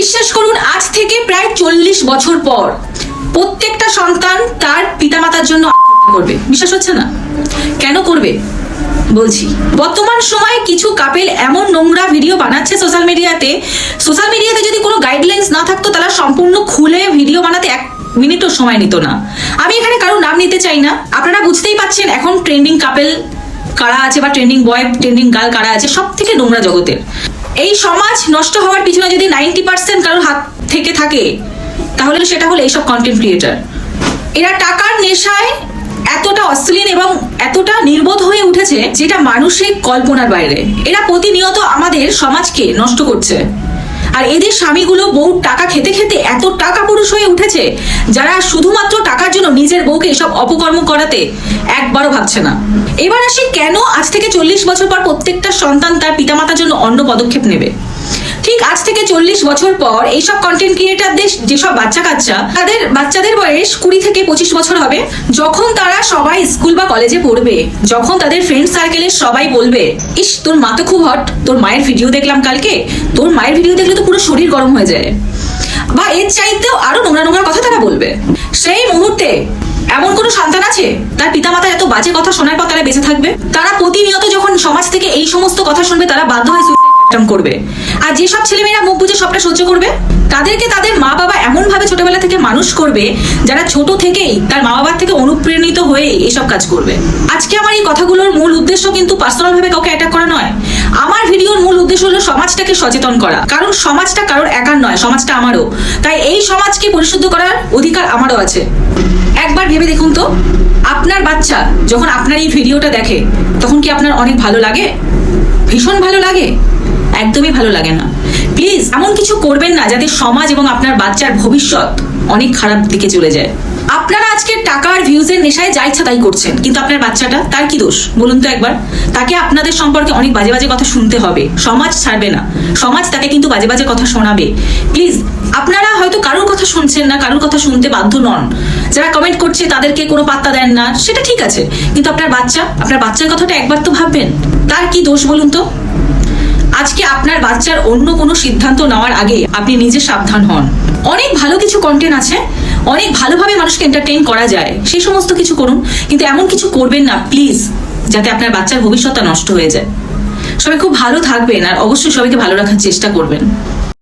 বিশ্বাস করুন, আজ থেকে প্রায় চল্লিশ বছর পর প্রত্যেকটা সন্তান তার পিতামাতার জন্য করবে। বিশ্বাস হচ্ছে না? কেন করবে? বলছি, বর্তমান সময়ে কিছু কাপেল এমন নোংরা ভিডিও বানাচ্ছে সোশ্যাল মিডিয়াতে সোশ্যাল মিডিয়াতে যদি কোনো গাইডলাইন্স না থাকতো, তারা সম্পূর্ণ খুলে ভিডিও বানাতে এক মিনিটও সময় নিত না। আমি এখানে কারোর নাম নিতে চাই না। আপনারা বুঝতেই পাচ্ছেন এখন ট্রেন্ডিং কাপেল কারা আছে বা ট্রেন্ডিং বয় ট্রেন্ডিং গার্ল কারা আছে সব থেকে নোংরা জগতের। এই সমাজ নষ্ট হওয়ার পিছনে যদি নাইনটি পার্সেন্ট কারোর হাত থেকে থাকে, তাহলে সেটা হলো এইসব কন্টেন্ট ক্রিয়েটার এরা টাকার নেশায় এতটা অশ্লীল এবং এতটা নির্বোধ হয়ে উঠেছে যেটা মানুষের কল্পনার বাইরে। এরা প্রতিনিয়ত আমাদের সমাজকে নষ্ট করছে। আর এদের স্বামীগুলো বহু টাকা খেতে খেতে এত টাকা হয়ে উঠেছে। যারা শুধুমাত্র টাকার জন্য নিজের বউকে এসব অপকর্ম করাতে একবারও ভাবছে না। এবার আসি কেন আজ থেকে চল্লিশ বছর পর প্রত্যেকটা সন্তান তার পিতামাতার জন্য অন্য পদক্ষেপ নেবে? ঠিক আজ থেকে চল্লিশ বছর পর এইসব কন্টেন্ট ক্রিয়েটারদের যেসব বাচ্চা কাচ্চা তাদের বাচ্চাদের বয়স কুড়ি থেকে পঁচিশ বছর হবে, যখন তারা সবাই স্কুল বা কলেজে পড়বে, যখন তাদের ফ্রেন্ড সার্কেলে সবাই বলবে, ইস, তোর মা তো খুব হট তোর মায়ের ভিডিও দেখলাম কালকে, তোর মায়ের ভিডিও দেখলে তো পুরো শরীর গরম হয়ে যায়। বা এর চাইতেও আরও নোংরা নোংরা কথা তারা বলবে। সেই মুহূর্তে এমন কোনো সন্তান আছে? তার পিতামাতার এত বাজে কথা শোনার পর তারা বেঁচে থাকবে? তারা প্রতিনিয়ত যখন সমাজ থেকে এই সমস্ত কথা শুনবে, তারা বাধ্য হয়ে করবে। আর যেসব ছেলেমেয়েরা মুখ বুঝে সবটা সহ্য করবে, তাদেরকে তাদের মা বাবা এমন ভাবে ছোটবেলা থেকে মানুষ করবে, যারা ছোট থেকেই তার মা বাবার থেকে অনুপ্রেরণিত হয়ে এইসব কাজ করবে। আজকে আমার এই কথাগুলোর মূল উদ্দেশ্য কিন্তু পার্সোনাল ভাবে কাউকে অ্যাটাক করা নয়। আমার ভিডিওর মূল উদ্দেশ্য হলো সমাজটাকে সচেতন করা। কারণ সমাজটা কারোর একার নয়, সমাজটা আমারও। তাই এই সমাজকে পরিশুদ্ধ করার অধিকার আমারও আছে। একবার ভেবে দেখুন তো, আপনার বাচ্চা যখন আপনার এই ভিডিওটা দেখে, তখন কি আপনার অনেক ভালো লাগে? ভীষণ ভালো লাগে? একদমই ভালো লাগে না। প্লিজ, এমন কিছু করবেন না যাতে সমাজ এবং আপনার বাচ্চার ভবিষ্যৎ অনেক খারাপ দিকে চলে যায়। আপনারা আজকে টাকার ভিউজের নেশায় যা ইচ্ছা তাই করছেন। কিন্তু আপনার বাচ্চাটা, তার কি দোষ? বলুন তো একবার। তাকে আপনাদের সম্পর্কে অনেক বাজে বাজে কথা শুনতে হবে। সমাজ ছাড়বে না। সমাজ তাকে কিন্তু বাজে বাজে কথা শোনাবে। প্লিজ, আপনারা হয়তো কারোর কথা শুনছেন না, কারোর কথা শুনতে বাধ্য নন। যারা কমেন্ট করছে তাদেরকে কোনো পাত্তা দেন না, সেটা ঠিক আছে। কিন্তু আপনার বাচ্চা, আপনার বাচ্চার কথাটা একবার তো ভাববেন। তার কি দোষ বলুন তো? আজকে আপনার বাচ্চার অন্য কোনো সিদ্ধান্ত নেওয়ার আগে আপনি নিজে সাবধান হন। অনেক ভালো কিছু কন্টেন্ট আছে, অনেক ভালোভাবে মানুষকে এন্টারটেইন করা যায় সেই সমস্ত কিছু করুন, কিন্তু এমন কিছু করবেন না প্লিজ যাতে আপনার বাচ্চার ভবিষ্যৎটা নষ্ট হয়ে যায়। সবাই খুব ভালো থাকবেন আর অবশ্যই সবাইকে ভালো রাখার চেষ্টা করবেন।